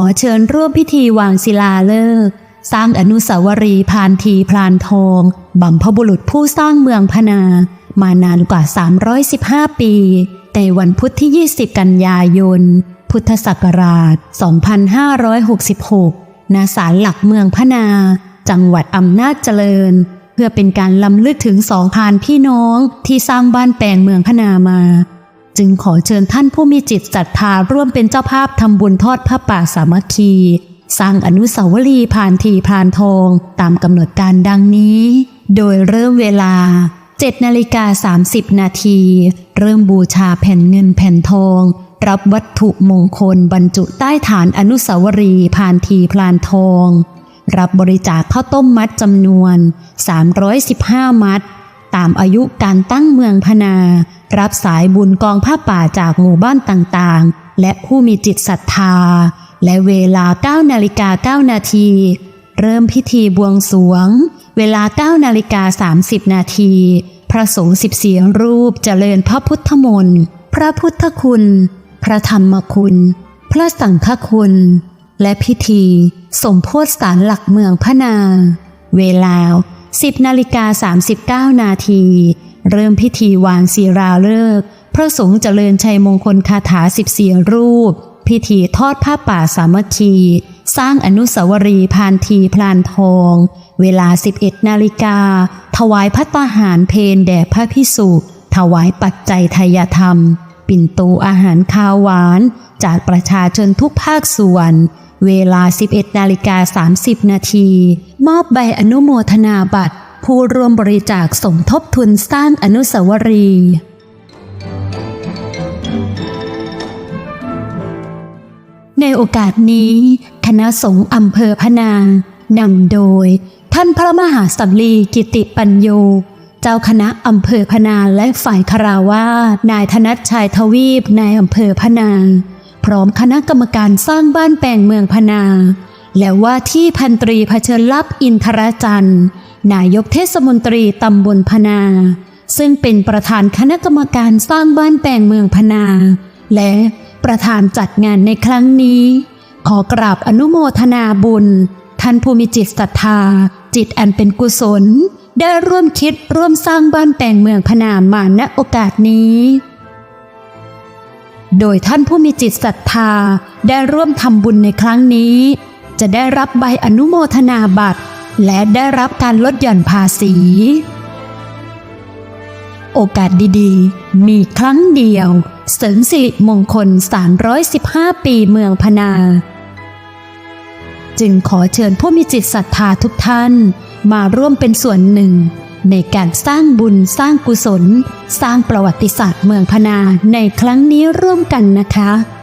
อเชิญร่วมพิธีวางศิลาฤกษ์สร้างอนุสาวรีย์พานทีพลานทองบัมพบุรุษผู้สร้างเมืองพนา มานานกว่า 315 ปี ในวันพุธที่ 20 กันยายน พุทธศักราช 2566 ณ ศาลหลักเมืองพนา จังหวัดอำนาจเจริญ เพื่อเป็นการล้ำลึกถึงสองพานพี่น้องที่สร้างบ้านแปลงเมืองพนามา จึงขอเชิญท่านผู้มีจิตศรัทธาร่วมเป็นเจ้าภาพทำบุญทอดผ้าป่าสามัคคี สร้างอนุสาวรีย์ผ่านทีพานทองตามกำหนดการดังนี้ โดยเริ่มเวลา7นาฬิกา30 นาที เริ่มบูชาแผ่นเงินแผ่นทอง รับวัตถุมงคลบรรจุใต้ฐานอนุสาวรีย์ผ่านทีพลานทอง รับบริจาคข้าวต้มมัดจำนวน 315 มัด ตามอายุการตั้งเมืองพนา รับสายบุญกองผ้าป่าจากหมู่บ้านต่างๆ และผู้มีจิตศรัทธา และเวลา9นาฬิกา9นาที เริ่มพิธีบวงสรวง เวลา9นาฬิกา30 นาที พระสงฆ์14 รูปเจริญพระพุทธมนต์ พระพุทธคุณ พระธรรมคุณ พระสังฆคุณ และพิธี สมโพธิสารหลักเมืองพนา เวลา 10นาฬิกา39 นาที เริ่มพิธีวางศิราฤกษ์พระสงฆ์เจริญชัยมงคลคาถา 14 รูป พิธีทอดผ้าป่าสามัคคี สร้างอนุสาวรีย์พานทีพลานทอง เวลา 11 นาฬิกา ถวายพัตตาหารเพนแด่พระพิสุถวายปัจจัยทายธรรม ปิ่นโตอาหารคาวหวาน จากประชาชนทุกภาคส่วน เวลา 11นาฬิกา30 นาที มอบใบอนุโมทนาบัตร ผู้ร่วมบริจาคสมทบทุนสร้างอนุสาวรีย์ในโอกาสนี้ คณะสงฆ์อำเภอพนางนำโดย ท่านพระมหาสัมลีกิติปัญโย เจ้าคณะอำเภอพนางและฝ่ายคาราวาสนายธนัชชัยทวีปนายอำเภอพนาง พร้อมคณะกรรมการสร้างบ้านแปลงเมืองพนา และว่าที่พันตรีเผชิญลับอินทรจันทร์ นายกเทศมนตรีตำบลพนา ซึ่งเป็นประธานคณะกรรมการสร้างบ้านแปลงเมืองพนา และประธานจัดงานในครั้งนี้ ขอกราบอนุโมทนาบุญ ท่านผู้มีจิตศรัทธา จิตอันเป็นกุศล ได้ร่วมคิดร่วมสร้างบ้านแปลงเมืองพนามาณโอกาสนี้ โดยท่านผู้มีจิตศรัทธาได้ร่วมทำบุญในครั้งนี้ จะได้รับใบอนุโมทนาบัตร และได้รับการลดหย่อนภาษี โอกาสดีๆ มีครั้งเดียว เสริมสิริมงคล 315 ปีเมืองพนา จึงขอเชิญผู้มีจิตศรัทธาทุกท่านมาร่วมเป็นส่วนหนึ่ง ในการสร้างบุญสร้างกุศล สร้างประวัติศาสตร์เมืองพนาในครั้งนี้ร่วมกันนะคะ